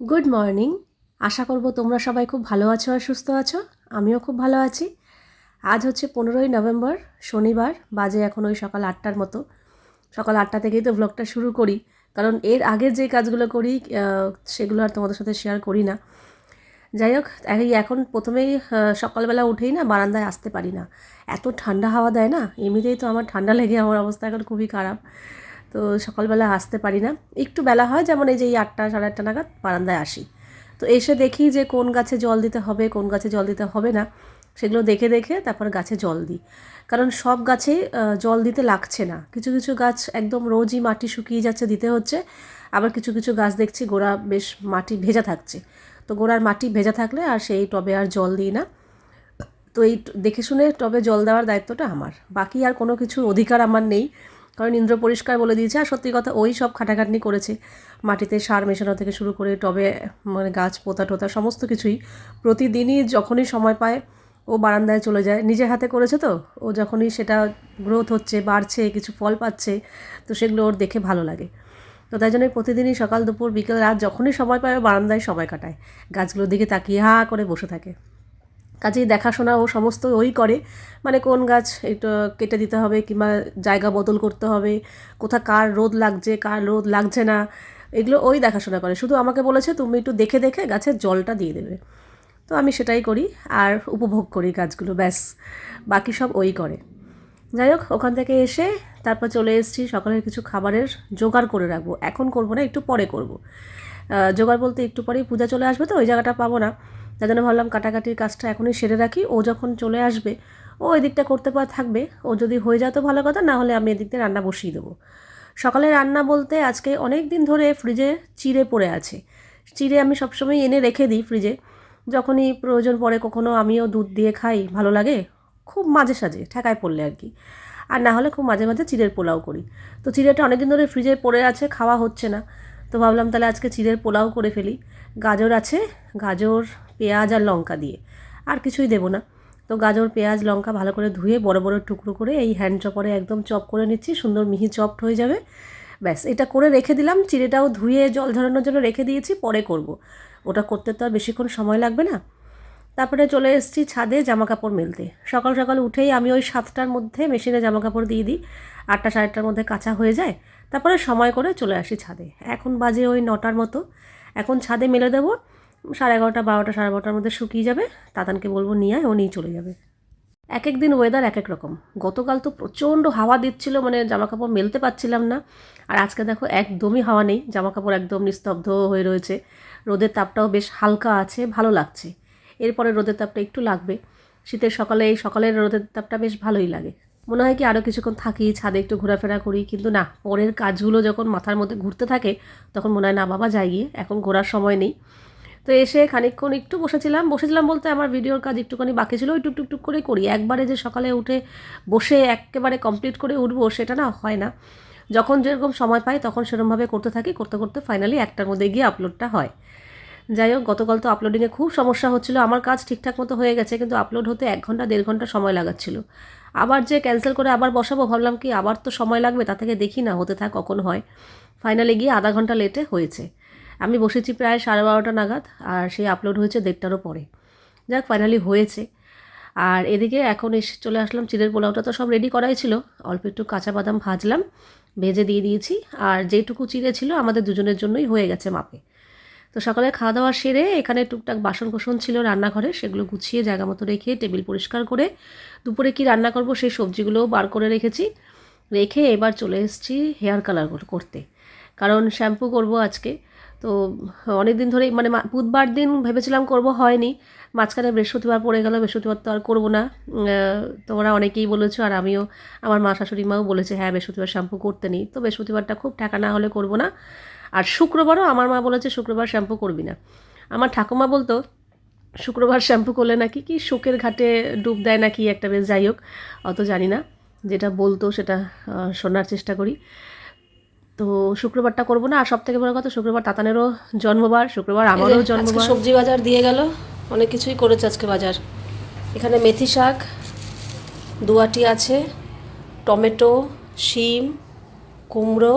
Good morning আশা করব তোমরা সবাই খুব ভালো আছো আর সুস্থ আছো। আমিও খুব ভালো আছি। আজ হচ্ছে পনেরোই নভেম্বর, শনিবার, বাজে এখন ওই সকাল আটটার মতো। সকাল আটটা থেকেই তো ব্লগটা শুরু করি। কারণ এর আগের যে কাজগুলো করি সেগুলো আর তোমাদের সাথে শেয়ার করি না। যাই হোক এখন প্রথমেই সকালবেলা উঠেই না বারান্দায় আসতে পারি না। এত ঠান্ডা হাওয়া দেয় না, এমনিতেই তো আমার ঠান্ডা লেগে, আমার অবস্থা এখন খুবই খারাপ। তো সকালবেলা আসতে পারি না। একটু বেলা হয়, যেমন এই যে এই আটটা, সাড়ে আটটা নাগাদ বারান্দায় আসি। তো এসে দেখি যে কোন গাছে জল দিতে হবে, কোন গাছে জল দিতে হবে না, সেগুলো দেখে দেখে তারপর গাছে জল দিই। কারণ সব গাছে জল দিতে লাগছে না। কিছু কিছু গাছ একদম রোজই মাটি শুকিয়ে যাচ্ছে, দিতে হচ্ছে। আবার কিছু কিছু গাছ দেখছি গোড়া বেশ মাটি ভেজা থাকছে। তো গোড়ার মাটি ভেজা থাকলে আর সেই টবে আর জল দিই না। তো এই দেখে শুনে টবে জল দেওয়ার দায়িত্বটা আমার। বাকি আর কোনো কিছুর অধিকার আমার নেই। কারণ ইন্দ্র পরিষ্কার বলে দিয়েছে, আর সত্যি কথা ওই সব খাটাখাটনি করেছে। মাটিতে সার মেশানো থেকে শুরু করে টবে মানে গাছ, পোতা টোতা সমস্ত কিছুই প্রতিদিনই যখনই সময় পায়, ও বারান্দায় চলে যায়। নিজের হাতে করেছে তো, ও যখনই সেটা গ্রোথ হচ্ছে, বাড়ছে, কিছু ফল পাচ্ছে, তো সেগুলো ওর দেখে ভালো লাগে। তো তাই জন্য প্রতিদিনই সকাল, দুপুর, বিকেল, রাত যখনই সময় পায়, ও বারান্দায় সময় কাটায়। গাছগুলোর দিকে তাকিয়ে হা করে বসে থাকে। কাজেই দেখাশোনা ও সমস্ত ওই করে। মানে কোন গাছ একটু কেটে দিতে হবে কিংবা জায়গা বদল করতে হবে কোথা কার রোদ লাগছে, কার রোদ লাগছে না, এগুলো ওই দেখাশোনা করে। শুধু আমাকে বলেছে তুমি একটু দেখে দেখে গাছের জলটা দিয়ে দেবে। তো আমি সেটাই করি আর উপভোগ করি গাছগুলো, ব্যাস, বাকি সব ওই করে। যাই হোক, ওখান থেকে এসে তারপর চলে এসেছি, সকালের কিছু খাবারের জোগাড় করে রাখব। এখন করব না, একটু পরে করব। জোগাড় বলতে একটু পরেই পূজা চলে আসবে তো, ওই জায়গাটা পাবো না। যার জন্য ভাবলাম কাটাকাটির কাজটা এখনই সেরে রাখি। ও যখন চলে আসবে, ও এদিকটা করতে পার থাকবে। ও যদি হয়ে যায় তো ভালো কথা, না হলে আমি এদিকটা রান্না বসিয়ে দেবো। সকালে রান্না বলতে আজকে অনেক দিন ধরে ফ্রিজে চিড়ে পড়ে আছে। চিড়ে আমি সবসময় এনে রেখে দিই ফ্রিজে যখনই প্রয়োজন পড়ে কখনো আমিও দুধ দিয়ে খাই, ভালো লাগে, খুব মাঝে সাঝে ঠেকায় পড়লে আর কি। আর না হলে খুব মাঝে মাঝে চিড়ের পোলাও করি। তো চিড়েটা অনেকদিন ধরে ফ্রিজে পড়ে আছে, খাওয়া হচ্ছে না। তো ভাবলাম তাহলে আজকে চিড়ের পোলাও করে ফেলি। গাজর আছে, গাজর পেঁয়াজ আর লঙ্কা দিয়ে। আর কিছুই দেবো না। তো গাজর, পেঁয়াজ, লঙ্কা ভালো করে ধুয়ে বড় বড় টুকরো করে এই হ্যান্ড চপারে একদম চপ করে নিচ্ছি। সুন্দর মিহি চপড হয়ে যাবে। ব্যাস, এটা করে রেখে দিলাম। চিড়েটাও ধুয়ে জল ঝরানোর জন্য রেখে দিয়েছি। পরে করব। ওটা করতে তো আর বেশিক্ষণ সময় লাগবে না। তারপরে চলে এসেছি ছাদে জামা কাপড় মেলতে। সকাল সকাল উঠেই আমি ওই সাতটার মধ্যে মেশিনে জামা কাপড় দিয়ে দিই। আটটা, সাড়ে আটটার মধ্যে কাঁচা হয়ে যায়। তারপরে সময় করে চলে আসি ছাদে। এখন বাজে ওই নটার মতো। এখন ছাদে মেলে দেবো। সাড়ে এগারোটা, বারোটা, সাড়ে বারোটার মধ্যে শুকিয়ে যাবে। তাতানকে বলব নিয়ে আয়, ও নিয়ে চলে যাবে। এক এক দিন ওয়েদার এক এক রকম। গতকাল তো প্রচণ্ড হাওয়া দিচ্ছিল মানে জামা কাপড় মেলতে পারছিলাম না। আর আজকে দেখো একদমই হাওয়া নেই জামা কাপড় একদম নিস্তব্ধ হয়ে রয়েছে। রোদের তাপটাও বেশ হালকা আছে, ভালো লাগছে। এরপরে রোদের তাপটা একটু লাগবে। শীতের সকালে, এই সকালের রোদের তাপটা বেশ ভালোই লাগে। মনে হয় কি আরও কিছুক্ষণ থাকি, ছাদে একটু ঘোরাফেরা করি, কিন্তু না, পরের কাজগুলো যখন মাথার মধ্যে ঘুরতে থাকে, তখন মনে হয় না, বাবা যাই গিয়ে, এখন ঘোরার সময় নেই। তো এসে খানিকক্ষণ একটু বসেছিলাম। বসেছিলাম বলতে আমার ভিডিওর কাজ একটুখানি বাকি ছিল, ওই টুক টুক করে করি। একবারে যে সকালে উঠে বসে একেবারে কমপ্লিট করে উঠবো সেটা না হয় না। যখন যেরকম সময় পাই তখন সেরকমভাবে করতে থাকি, করতে করতে ফাইনালি একটার মধ্যে গিয়ে আপলোডটা হয়। যাই হোক, গতকাল তো আপলোডিংয়ে খুব সমস্যা হচ্ছিল। আমার কাজ ঠিকঠাক মতো হয়ে গেছে কিন্তু আপলোড হতে এক ঘণ্টা, দেড় ঘণ্টা সময় লাগাচ্ছিল। আবার যে ক্যান্সেল করে আবার বসাবো, ভাবলাম কি আবার তো সময় লাগবে, তা থেকে দেখি না, হতে থাক, কখন হয়। ফাইনালে গিয়ে আধা ঘণ্টা লেটে হয়েছে। আমি বসেছি প্রায় সাড়ে বারোটা নাগাদ আর সেই আপলোড হয়েছে দেড়টারও পরে। যাক ফাইনালি হয়েছে। আর এদিকে এখন এসে চলে আসলাম চিড়ের পোলাওটা। তো সব রেডি করাই ছিল। অল্প একটু কাঁচা বাদাম ভাজলাম, ভেজে দিয়ে দিয়েছি। আর যেটুকু চিড়ে ছিল আমাদের দুজনের জন্যই হয়ে গেছে মাপে। তো সকালে খাওয়া দাওয়া সেরে এখানে টুকটাক বাসন কোসন ছিল রান্নাঘরে, সেগুলো গুছিয়ে জায়গা মতো রেখে টেবিল পরিষ্কার করে দুপুরে কি রান্না করব সেই সবজিগুলোও বার করে রেখেছি। রেখে এবার চলে এসেছি হেয়ার কালার করতে। কারণ শ্যাম্পু করব আজকে। তো অনেক দিন ধরেই মানে বুধবার দিন ভেবেছিলাম করব, হয়নি। মাঝখানে বৃহস্পতিবার পড়ে গেল, বৃহস্পতিবার তো আর করব না। তোমরা অনেকেই বলেছ আর আমিও, আমার মা শাশুড়ি মাও বলেছে হ্যাঁ বৃহস্পতিবার শ্যাম্পু করতে নেই। তো বৃহস্পতিবারটা খুব টাকা না হলে করব না। আর শুক্রবারও আমার মা বলেছে, শুক্রবার শ্যাম্পু করবি না। আমার ঠাকুমা বলতো, শুক্রবার শ্যাম্পু করলে নাকি কি শোকের ঘাটে ডুব দেয় নাকি একটা বেশ? যাই হোক, অত জানি না। যেটা বলতো সেটা শোনার চেষ্টা করি। তো শুক্রবারটা করব না আর সব থেকে বড় কথা শুক্রবার তাতানেরও জন্মবার শুক্রবার আমারও জন্মবার। সবজি বাজার দিয়ে গেল অনেক কিছুই করেছে আজকে বাজার। এখানে মেথি শাক দুয়াটি আছে টমেটো শিম কুমড়ো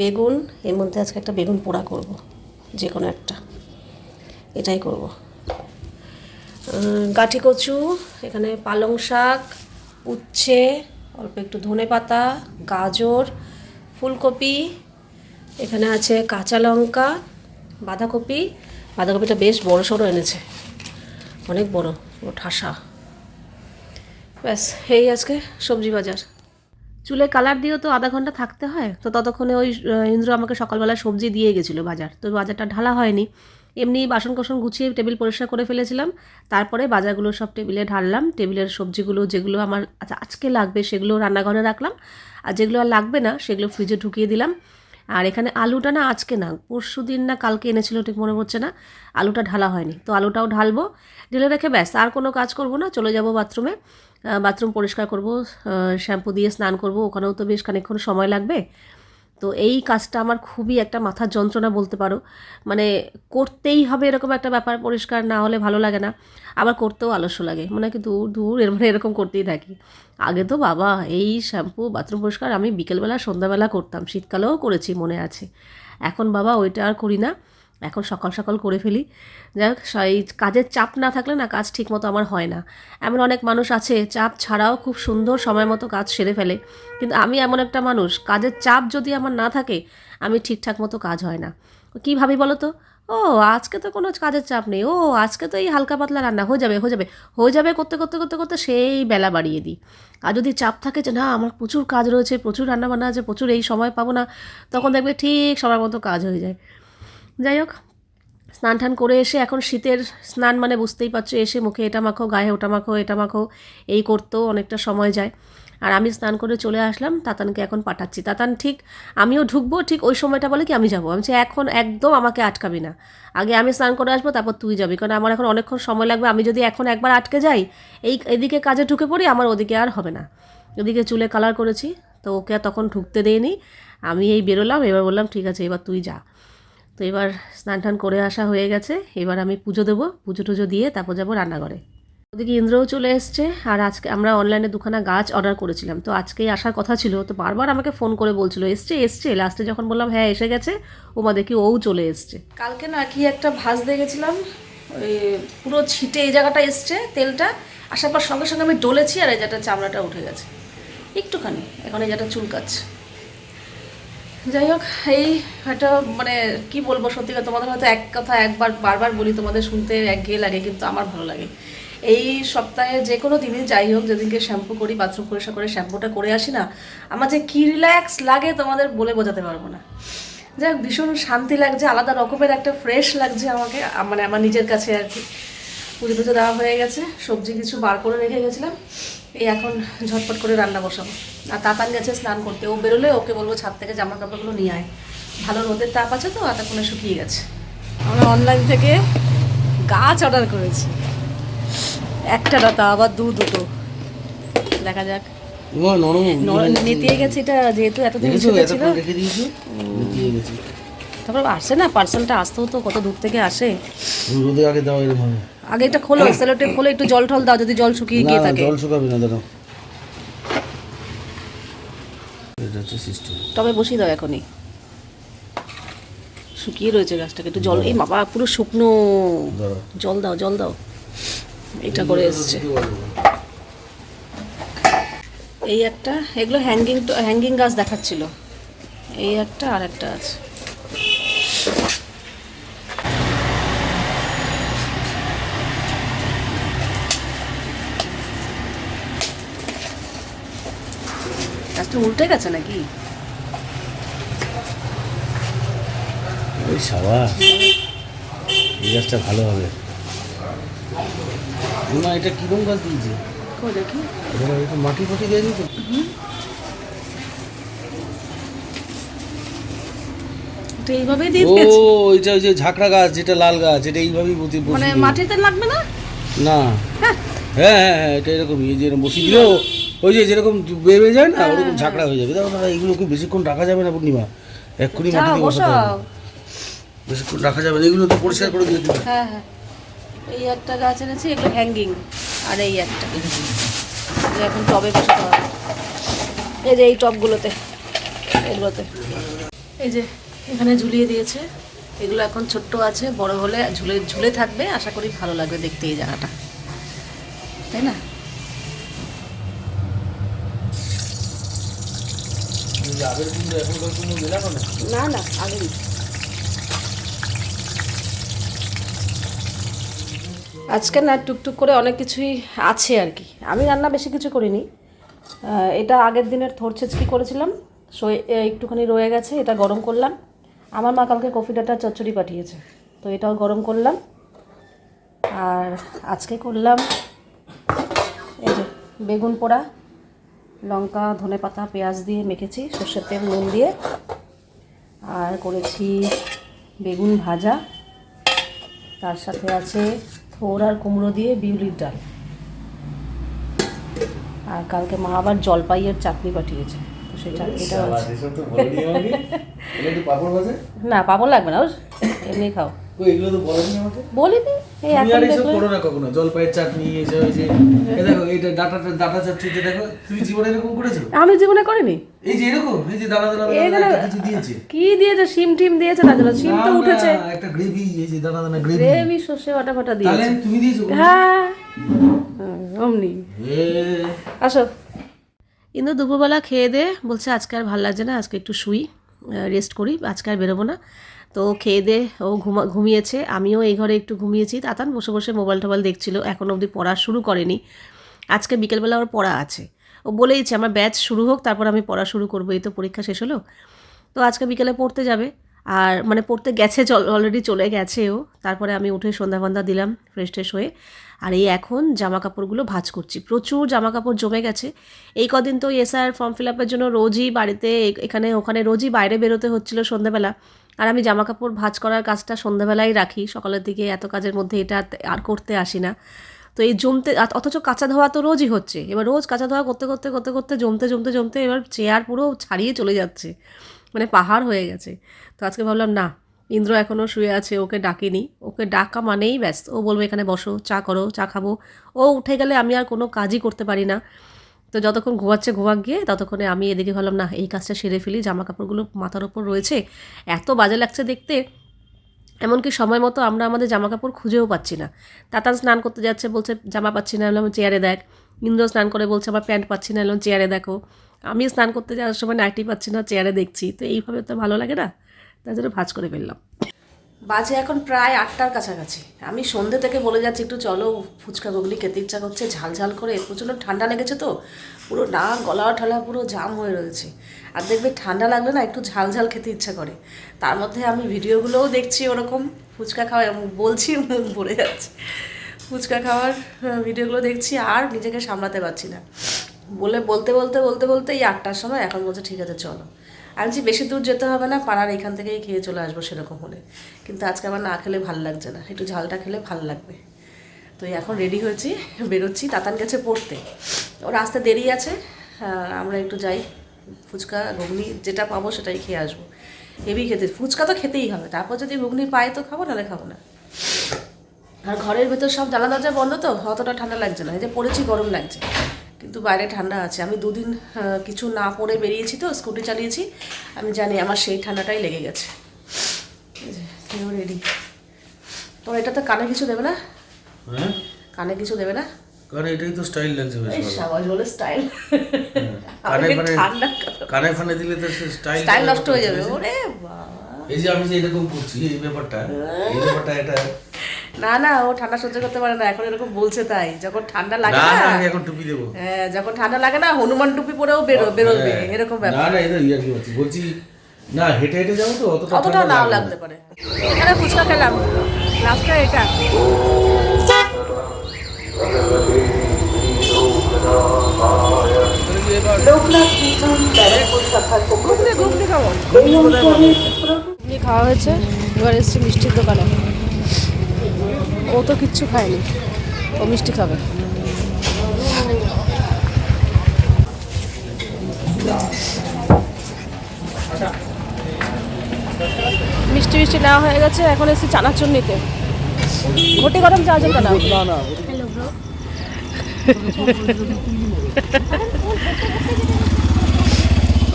বেগুন এর মধ্যে আজকে একটা বেগুন পোড়া করব যে কোনো একটা। এটাই করব। গাঠি কচু এখানে পালং শাক উচ্ছে অল্প একটু ধনে পাতা গাজর ফুলকপি এখানে আছে কাঁচা লঙ্কা বাঁধাকপি। বাঁধাকপিটা বেশ বড় সড়ো এনেছে। অনেক বড় ও ঠাসা। ব্যাস এই আজকে সবজি বাজার। চুলে কালার দিয়েও তো আধা ঘণ্টা থাকতে হয় তো ততক্ষণে ওই ইন্দ্র আমাকে সকালবেলা সবজি দিয়ে গেছিল বাজার। তো বাজারটা ঢালা হয়নি। এমনি বাসন কোসন গুছিয়ে টেবিল পরিষ্কার করে ফেলেছিলাম। তারপরে বাজারগুলো সব টেবিলে ঢাললাম। টেবিলের সবজিগুলো যেগুলো আমার আচ্ছা, আজকে লাগবে সেগুলো রান্নাঘরে রাখলাম। আর যেগুলো আর লাগবে না, সেগুলো ফ্রিজে ঢুকিয়ে দিলাম। আর এখানে আলুটা না আজকে না, পরশু দিন না কালকে এনেছিল, ঠিক মনে হচ্ছে না। আলুটা ঢালা হয়নি। তো আলুটাও ঢালবো, ঢেলে রেখে ব্যাস, আর কোনো কাজ করব না, চলে যাব বাথরুমে। বাথরুম পরিষ্কার করব শ্যাম্পু দিয়ে স্নান করব, ওখানেও তো বেশ খানিকক্ষণ সময় লাগবে। তো এই কাজটা আমার খুবই একটা মাথার যন্ত্রণা বলতে পারো। মানে করতেই হবে এরকম একটা ব্যাপার পরিষ্কার না হলে ভালো লাগে না, আবার করতেও আলস্য লাগে। মানে কি দূর দূর এর মানে এরকম করতেই থাকি। আগে তো বাবা, এই শ্যাম্পু, বাথরুম পরিষ্কার আমি বিকেলবেলা, সন্ধ্যাবেলা করতাম, শীতকালেও করেছি মনে আছে। এখন বাবা ওইটা আর করি না। এখন সকাল সকাল করে ফেলি। যাই হোক এই কাজের চাপ না থাকলে না কাজ ঠিক মতো আমার হয় না। এমন অনেক মানুষ আছে, চাপ ছাড়াও খুব সুন্দর সময় মতো কাজ সেরে ফেলে। কিন্তু আমি এমন একটা মানুষ, কাজের চাপ যদি আমার না থাকে, আমি ঠিকঠাক মতো কাজ হয় না। কী ভাবি বলো তো? ও, আজকে তো কোনো কাজের চাপ নেই। ও, আজকে তো এই হালকা পাতলা রান্না, হয়ে যাবে হয়ে যাবে। হয়ে যাবে করতে করতে করতে করতে সেই বেলা বাড়িয়ে দিই। আর যদি চাপ থাকে যে না, আমার প্রচুর কাজ রয়েছে, প্রচুর রান্না বান্না আছে, প্রচুর এই সময় পাবো না, তখন দেখবে ঠিক সময় মতো কাজ হয়ে যায়। যাই হোক, স্নান টান করে এসে এখন শীতের স্নান মানে বুঝতেই পারছ, এসে মুখে এটা মাখো, গায়ে ওটা মাখো, এটা মাখো, এই করতেও অনেকটা সময় যায়। আর আমি স্নান করে চলে আসলাম, তাতানকে এখন পাঠাচ্ছি। তাতান ঠিক, আমিও ঢুকবো, ঠিক ওই সময়টা বলে কি আমি যাব? আমি এখন একদম আমাকে আটকাবি না। আগে আমি স্নান করে আসব, তারপর তুই যাবি, কারণ আমার এখন অনেকক্ষণ সময় লাগবে। আমি যদি এখন একবার আটকে যাই, এই এদিকে কাজে ঢুকে পড়ি, আমার ওদিকে আর হবে না। ওদিকে চুলে কালার করেছি, তো ওকে তখন ঢুকতে দেয়নি আমি এই বেরোলাম, এবার বললাম, ঠিক আছে, এবার তুই যা। তো এবার স্নান টান করে আসা হয়ে গেছে। এবার আমি পুজো দেবো, পুজো টুজো দিয়ে তারপর যাব রান্নাঘরে। ওদিকে ইন্দ্রও চলে এসছে আর আজকে আমরা অনলাইনে দুখানা গাছ অর্ডার করেছিলাম। তো আজকেই আসার কথা ছিল, তো বারবার আমাকে ফোন করে বলছিল, এসছে এসছে? লাস্টে যখন বললাম হ্যাঁ এসে গেছে। ওমা দেখি ওও চলে এসছে। কালকে না কি একটা ভাজ দিয়ে গেছিলাম ওই পুরো ছিটে এই জায়গাটা এসছে তেলটা। আসার পর সঙ্গে সঙ্গে আমি ডলেছি আর এই জায়গাটা চামড়াটা উঠে গেছে। একটুখানি, এখন এই জায়গাটা চুলকাচ্ছে। যাই হোক, এই একটা মানে কি বলব, সত্যি কথা, তোমাদের হয়তো এক কথা একবার, বারবার বলি, তোমাদের শুনতে একঘেয়ে লাগে, কিন্তু আমার ভালো লাগে। এই সপ্তাহে যে কোনো দিনই যাই হোক, যেদিনকে শ্যাম্পু করি বাথরুম পরিষ্কার করে শ্যাম্পুটা করে আসি না, আমার যে কী রিল্যাক্স লাগে তোমাদের বলে বোঝাতে পারব না। যাই হোক, ভীষণ শান্তি লাগছে, আলাদা রকমের একটা ফ্রেশ লাগছে আমাকে মানে আমার নিজের কাছে আর কি। পুজো টুজো দেওয়া হয়ে গেছে, সবজি কিছু বার করে রেখে গেছিলাম। এই এখন ঝটপট করে রান্না বসাবো। আর তাতান গেছে স্নান করতে। ও বেরোলে ওকে বলব ছাদ থেকে জামা কাপড়গুলো নিয়ে আয়। ভালো রোদের তাপ আছে তো এতক্ষণে শুকিয়ে গেছে। আমরা অনলাইন থেকে গাছ অর্ডার করেছি। একটা লতা আবার দু দুটো। দেখা যাক। এবার নরম ন- নেতিয়ে গেছে এটা যেহেতু এতদিন ছিল। তারপর আসে না পার্সেলটা আসতেও তো কত দূর থেকে আসে। রোদে আগে দাও এরকম আগে এটা খোলো সেলোটে খোলো একটু জল টল দাও যদি জল শুকিয়ে গিয়ে থাকে। জল শুকাবে না দাঁড়াও। এটা হচ্ছে সিস্টেম তবে বসিয়ে দাও এখনই। শুকিয়ে রয়েছে গাছটাকে একটু জল এই বাবা পুরো শুকনো। জল দাও জল দাও। এটা করে এসছে। এই একটা এগুলো হ্যাঙ্গিং হ্যাঙ্গিং গাছ দেখাচ্ছিল। এই একটা আর একটা আছে। গাছটা উল্টে গেছে নাকি? ওই সাবা এই গাছটা ভালো হবে। না এটা কিরম গাছ দিয়েছে? দেখি। মাটি ফাটি দেয়নি তো? এটা এইভাবেই দিয়ে ও দিয়েছে ওইটা ওই যে ঝাঁকড়া গাছ যেটা লাল গাছ এটা এইভাবেই বসিয়ে মানে। মাটিতে লাগবে না? না। হ্যাঁ। হ্যাঁ হ্যাঁ এটা এরকমই এই যে এরকম বসিয়ে দিলেও ওই যে যেরকম বেবে যায় হ্যাঁ, না ওরকম ঝাঁকড়া হয়ে যাবে। দেখো না এগুলো খুব বেশিক্ষণ রাখা যাবে না পূর্ণিমা। এক্ষুনি মাটিতে বসাতে হবে। বেশিক্ষণ রাখা যাবে না এগুলো তো পরিষ্কার করে দিয়ে দিবে। হ্যাঁ হ্যাঁ। এই একটা গাছ এনেছি এগুলো হ্যাঙ্গিং আর এই একটা। এখন টবে বসাতে হবে। এই যে এই টবগুলোতে এগুলোতে। এই যে এখানে ঝুলিয়ে দিয়েছে। এগুলো এখন ছোট্ট আছে, বড় হলে ঝুলে ঝুলে থাকবে। আশা করি ভালো লাগবে দেখতে এই জায়গাটা। তাই না? না না, আগে আজকে না টুকটুক করে অনেক কিছুই আছে আর কি। আমি রান্না বেশি কিছু করিনি। এটা আগের দিনের থোর ছেচকি করেছিলাম একটুখানি রয়ে গেছে, এটা গরম করলাম। আমার মা কালকে কফি ডাটা চচ্চড়ি পাঠিয়েছে। তো এটাও গরম করলাম। আর আজকে করলাম এই যে বেগুন পোড়া, লঙ্কা, ধনে পাতা, পেঁয়াজ দিয়ে মেখেছি, সর্ষের তেল, নুন দিয়ে। আর করেছি বেগুন ভাজা। তার সাথে আছে থোর আর কুমড়ো দিয়ে বিউলির ডাল। আর কালকে মা আবার জলপাইয়ের চাটনি পাঠিয়েছে। আছে ভাজা? না পাপড় লাগবে না ওর এমনি খাও। কই এগুলো তো বলেনি আমাকে। বলিনি এই এখন আর করো না কখনো জলপাইয়ের চাটনি এই যে এই দেখো এইটা ডাটাটা ডাটা চচ্চড়িতে দেখো তুমি জীবনে এরকম করেছ? আমি জীবনে করিনি। এই যে এরকম এই যে দানা দানা দানা কিছু দিয়েছে। কি দিয়েছে? শিম টিম দিয়েছে না শিম তো উঠেছে। একটা গ্রেভি এই যে দানা দানা গ্রেভি। গ্রেভি সর্ষে বাটা ফাটা তাহলে দিয়েছে তুমি দিয়েছ হ্যাঁ। অমনি। আসো। কিন্তু দুপুরবেলা খেয়ে দেয়ে বলছে, আজকে আর ভালো লাগছে না, আজকে একটু শুই রেস্ট করি, আজকে আর বেরোবো না। তো খেয়ে দে ও ঘুমা, ঘুমিয়েছে। আমিও এই ঘরে একটু ঘুমিয়েছি। তাতান বসে বসে মোবাইল টোবাইল দেখছিল, এখন অবধি পড়া শুরু করেনি। আজকে বিকেলবেলা ওর পড়া আছে। ও বলেইছে, আমার ব্যাচ শুরু হোক, তারপর আমি পড়া শুরু করব, এই তো পরীক্ষা শেষ হলো। তো আজকে বিকেলে পড়তে যাবে। আর মানে পড়তে গেছে অলরেডি চলে গেছে ও তারপরে আমি উঠে সন্ধ্যা দিলাম ফ্রেশ ট্রেশ হয়ে। আর এই এখন জামা কাপড়গুলো ভাঁজ করছি। প্রচুর জামা কাপড় জমে গেছে। এই কদিন তো এসআর ফর্ম ফিল আপের জন্য রোজই বাড়িতে, এখানে, ওখানে রোজই বাইরে বেরোতে হচ্ছিল সন্ধ্যাবেলা। আর আমি জামা কাপড় ভাঁজ করার কাজটা সন্ধ্যাবেলায় রাখি। সকালের দিকে এত কাজের মধ্যে এটা আর- করতে আসি না। তো এই জমতে অথচ কাঁচা ধোয়া তো রোজই হচ্ছে। এবার রোজ কাঁচা ধোয়া করতে করতে করতে করতে জমতে জমতে জমতে এবার চেয়ার পুরো ছাড়িয়ে চলে যাচ্ছে। মানে পাহাড় হয়ে গেছে। তো আজকে ভাবলাম, না, ইন্দ্র এখনও শুয়ে আছে, ওকে ডাকিনি। ওকে ডাকা মানেই ব্যস্ত। ও বলবে, এখানে বসো, চা করো, চা খাব। ও উঠে গেলে আমি আর কোনো কাজই করতে পারি না। তো যতক্ষণ ঘুমাচ্ছে ঘুমাক গিয়ে, ততক্ষণে আমি এদিকে ভাবলাম, না, এই কাজটা সেরে ফেলি জামা কাপড়গুলো মাথার ওপর রয়েছে। এত বাজে লাগছে দেখতে। এমনকি সময় মতো আমরা আমাদের জামা কাপড় খুঁজেও পাচ্ছি না। তাতান স্নান করতে যাচ্ছে, বলছে, জামা পাচ্ছি না। এলাম চেয়ারে দেখ। ইন্দ্র স্নান করে বলছে, আমার প্যান্ট পাচ্ছি না। এলাম চেয়ারে দেখো। আমি স্নান করতে যাওয়ার সময় নাইটি পাচ্ছি না, চেয়ারে দেখছি, তো এইভাবে তো ভালো লাগে না? তাই জন্য ভাজ করে ফেললাম। বাজে এখন প্রায় আটটার কাছাকাছি। আমি সন্ধ্যে থেকে বলে যাচ্ছি, একটু চলো, ফুচকা গুগলি খেতে ইচ্ছা করছে ঝাল ঝাল করে, প্রচণ্ড ঠান্ডা লেগেছে তো, পুরো না, গলা ঠালা পুরো জাম হয়ে রয়েছে। আর দেখবে ঠান্ডা লাগলে না, একটু ঝাল ঝাল খেতে ইচ্ছা করে। তার মধ্যে আমি ভিডিওগুলোও দেখছি ওরকম, ফুচকা খাওয়া বলছি, মুখ ভরে যাচ্ছে। ফুচকা খাওয়ার ভিডিওগুলো দেখছি, আর নিজেকে সামলাতে পারছি না। বলে বলতে বলতে বলতে বলতে এই আটটার সময় এখন বলছে, ঠিক আছে, চলো। আমি যে বেশি দূর যেতে হবে না, পাড়ার এখান থেকেই খেয়ে চলে আসব সেরকম হলে। কিন্তু আজকে আমার না খেলে ভালো লাগছে না, একটু ঝালটা খেলে ভালো লাগবে। তো এখন রেডি হয়েছি, বেরোচ্ছি তাতান গেছে পড়তে। ওর আসতে দেরি আছে আমরা একটু যাই, ফুচকা, ঘুগনি যেটা পাবো সেটাই খেয়ে আসব। হেভি খেতে, ফুচকা তো খেতেই হবে, তারপর যদি ঘুগনি পাই তো খাব, নাহলে খাব না। আর ঘরের ভেতর সব জ্বালা দরজা বন্ধ তো, অতটা ঠান্ডা লাগছে না, এই যে পড়েছি গরম লাগছে। কিন্তু বাইরে ঠান্ডা আছে। আমি দুদিন কিছু না পরে বেরিয়েছি তো স্কুটি চালিয়েছি। আমি জানি আমার সেই ঠান্ডাটাই লেগে গেছে। রেডি তোর এটা তো কানে কিছু দেবে না? হ্যাঁ? কানে কিছু দেবে না? কারণ এটাই তো স্টাইল লাগছে বেশ এই বলে স্টাইল কানে ফানে কানে ফানে দিলে তো স্টাইল স্টাইল নষ্ট হয়ে যাবে। ওরে বাবা। এই যে আমি যে এরকম করছি এই ব্যাপারটা এই ব্যাপারটা এটা না না ও ঠান্ডা সহ্য করতে পারে না এখন এরকম বলছে তাই। যখন ঠান্ডা লাগে না আমি এখন টুপি দেবো। হ্যাঁ যখন ঠান্ডা লাগে না হনুমান টুপি পরেও বেরো বেরোবে হ্যাঁ। এরকম ব্যাপার না না এটা ইয়ার কি বলছি। বলছি না হেঁটে হেঁটে যাব তো অতটা অতটা নাও না। লাগতে পারে। এখানে ফুচকা খেলাম। লাস্টে এটা। ঘুগনি খাওয়া হয়েছে এবার এসছি মিষ্টির দোকানে। ও তো কিচ্ছু খায়নি। ও মিষ্টি খাবে। মিষ্টি মিষ্টি নেওয়া হয়ে গেছে এখন এসে চানাচুর নিতে ঘটি গরম চা আছে কেনা?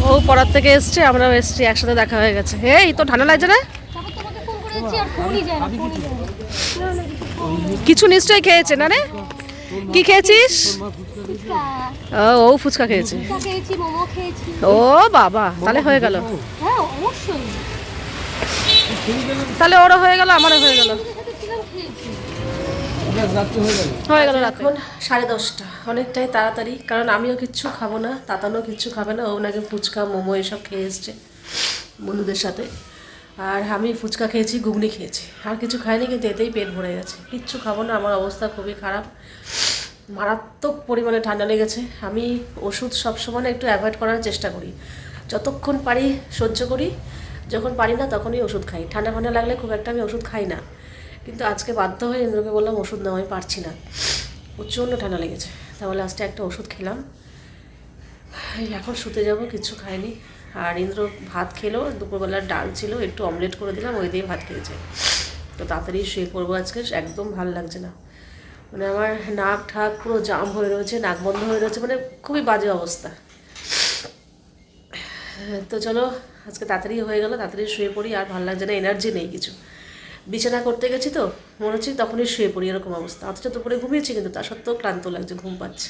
ও পড়ার থেকে এসছে আমরাও এসছি একসাথে দেখা হয়ে গেছে। এই তো ঠান্ডা লাগছে না? কিছু নিশ্চয়ই খেয়েছে না রে? কি খেয়েছিস? ও ও ফুচকা খেয়েছে। ফুচকা খেয়েছি মোমো খেয়েছি। ও বাবা তাহলে হয়ে গেল। হ্যাঁ তাহলে ওরও হয়ে গেল আমারও হয়ে হয়ে গেল হয়ে গেল এখন সাড়ে দশটা অনেকটাই তাড়াতাড়ি কারণ আমিও কিচ্ছু খাব না তাতানো কিচ্ছু খাবে না ও নাকি ফুচকা মোমো এসব খেয়ে এসছে বন্ধুদের সাথে। আর আমি ফুচকা খেয়েছি, ঘুগনি খেয়েছি। আর কিছু খাইনি, কিন্তু এতেই পেট ভরে গেছে। কিচ্ছু খাব না, আমার অবস্থা খুবই খারাপ। মারাত্মক পরিমাণে ঠান্ডা লেগেছে। আমি ওষুধ সবসময় একটু অ্যাভয়েড করার চেষ্টা করি। যতক্ষণ পারি সহ্য করি, যখন পারি না তখনই ওষুধ খাই। ঠান্ডা ঠান্ডা লাগলে খুব একটা আমি ওষুধ খাই না। কিন্তু আজকে বাধ্য হয়ে ইন্দ্রকে বললাম, ওষুধ নাও আমি পারছি না। প্রচণ্ড ঠান্ডা লেগেছে। তাহলে লাস্টে একটা ওষুধ খেলাম। এখন শুতে যাব, কিছু খাইনি। আর ইন্দ্র ভাত খেলো দুপুরবেলার ডাল ছিল, একটু অমলেট করে দিলাম, ওই দিয়ে ভাত খেয়েছে। তো তাড়াতাড়ি শুয়ে পড়ব আজকে, একদম ভালো লাগছে না। মানে আমার নাক ঠাক পুরো জাম হয়ে রয়েছে, নাক বন্ধ হয়ে রয়েছে মানে খুবই বাজে অবস্থা। তো চলো, আজকে তাড়াতাড়ি হয়ে গেল, তাড়াতাড়ি শুয়ে পড়ি, আর ভালো লাগছে না এনার্জি নেই কিছু। বিছানা করতে গেছি তো, মনে হচ্ছে তখনই শুয়ে পড়ি, এরকম অবস্থা। অথচ দুপুরে ঘুমিয়েছি কিন্তু, তা সত্ত্বেও ক্লান্ত লাগছে, ঘুম পাচ্ছে।